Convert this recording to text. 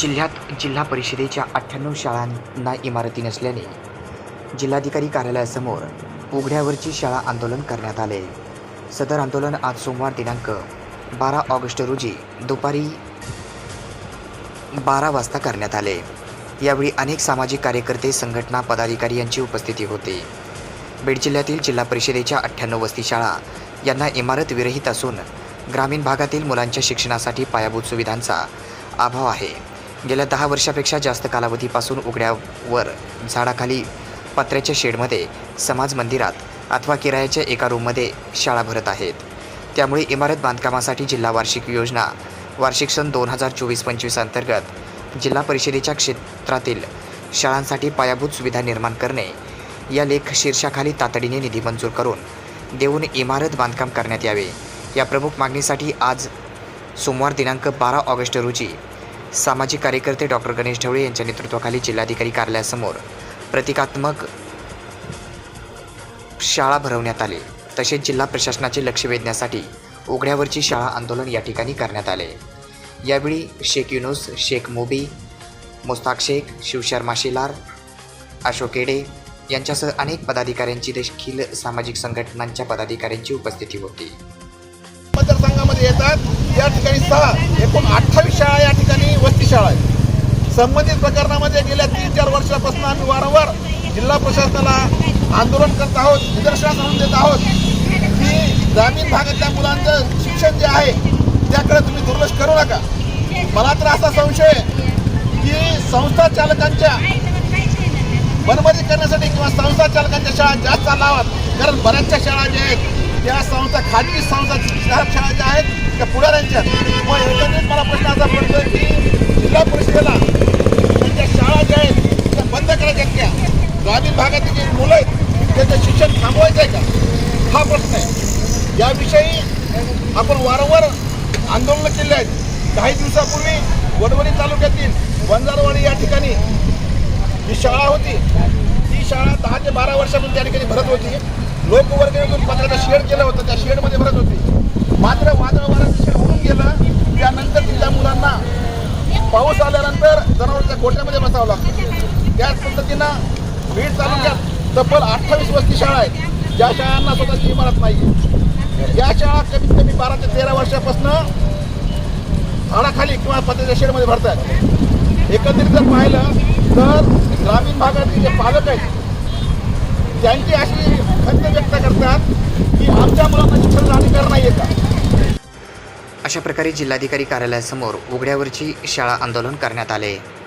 जिल्ह्यात जिल्हा परिषदेच्या अठ्ठ्याण्णव शाळांना इमारती नसल्याने जिल्हाधिकारी कार्यालयासमोर उघड्यावरची शाळा आंदोलन करण्यात आले. सदर आंदोलन आज सोमवार दिनांक बारा ऑगस्ट रोजी दुपारी बारा वाजता करण्यात आले. यावेळी अनेक सामाजिक कार्यकर्ते संघटना पदाधिकारी यांची उपस्थिती होती. बीड जिल्ह्यातील जिल्हा परिषदेच्या अठ्ठ्याण्णव वस्ती शाळा यांना इमारत विरहित असून ग्रामीण भागातील मुलांच्या शिक्षणासाठी पायाभूत सुविधांचा अभाव आहे. गेल्या दहा वर्षापेक्षा जास्त कालावधीपासून उघड्यावर झाडाखाली पत्र्याच्या शेडमध्ये समाज मंदिरात अथवा किरायाच्या एका रूममध्ये शाळा भरत आहेत. त्यामुळे इमारत बांधकामासाठी जिल्हा वार्षिक योजना वार्षिक सन दोन हजार चोवीस पंचवीस अंतर्गत जिल्हा परिषदेच्या क्षेत्रातील शाळांसाठी पायाभूत सुविधा निर्माण करणे या लेख शीर्षाखाली तातडीने निधी मंजूर करून देऊन इमारत बांधकाम करण्यात यावे. या प्रमुख मागणीसाठी आज सोमवार दिनांक बारा ऑगस्ट रोजी सामाजिक कार्यकर्ते डॉक्टर गणेश ढवळे यांच्या नेतृत्वाखाली जिल्हाधिकारी कार्यालयासमोर प्रतिकात्मक शाळा भरवण्यात आले. तसेच जिल्हा प्रशासनाचे लक्ष वेधण्यासाठी उघड्यावरची शाळा आंदोलन या ठिकाणी करण्यात आले. यावेळी शेख युनुस शेख मोबी मुस्ताक शेख शिवशर्मा शेलार अशोक केडे यांच्यासह अनेक पदाधिकाऱ्यांची देखील सामाजिक संघटनांच्या पदाधिकाऱ्यांची उपस्थिती होती. मतदारसंघामध्ये येतात. या ठिकाणी सहा एकूण अठ्ठावीस शाळा या ठिकाणी वस्ती शाळा आहेत. संबंधित प्रकरणामध्ये गेल्या तीन चार वर्षापासून आम्ही वारंवार जिल्हा प्रशासनाला आंदोलन करत आहोत निदर्शनास आणून देत आहोत की ग्रामीण भागातल्या मुलांचं शिक्षण जे आहे त्याकडे तुम्ही दुर्लक्ष करू नका. मला तर असा संशय आहे की संस्था चालकांच्या मनमती करण्यासाठी किंवा संस्था चालकांच्या शाळा जास्त चालाव्यात. कारण बऱ्याचशा शाळा ज्या आहेत त्या संस्था खाजगी संस्था शाळा ज्या आहेत त्या पुढाऱ्यांच्या? मग एकंदरीत मला प्रश्न असा पडतोय की जिल्हा परिषदेला त्यांच्या शाळा ज्या आहेत त्या बंद करायच्या आहेत त्या ग्रामीण भागातील जे मुलं आहेत त्यांचं शिक्षण थांबवायचं आहे का? हा प्रश्न आहे. याविषयी आपण वारंवार आंदोलनं केली आहेत. काही दिवसापूर्वी वडवणी तालुक्यातील वंजारवाडी या ठिकाणी जी शाळा होती ती शाळा दहा ते बारा वर्षातून त्या ठिकाणी भरत होती. लोकवर्गणीतून पत्राचा शेड केलं होतं. त्या शेडमध्ये भरत होती. मात्र वादळ केलं त्यानंतर तिच्या मुलांना पाऊस आल्यानंतर जनावरांच्या गोट्यामध्ये बसावं लागतं. त्याच पद्धतीनं बीड तालुक्यात तब्बल अठ्ठावीस वस्ती शाळा आहेत. ज्या शाळांना स्वतःची इमारत नाही या शाळा कमीत कमी बारा ते तेरा वर्षापासून झाडाखाली किंवा पत्र्याच्या शेडमध्ये भरतात एकंदरीत जर पाहिलं तर ग्रामीण भागातील जे पालक आहेत त्यांची अशी खंत व्यक्त करतात की आमच्या मुलांना शिक्षण अधिकार नाही आहे का? अशा प्रकारे जिल्हाधिकारी कार्यालयासमोर उघड्यावरची शाळा आंदोलन करण्यात आले.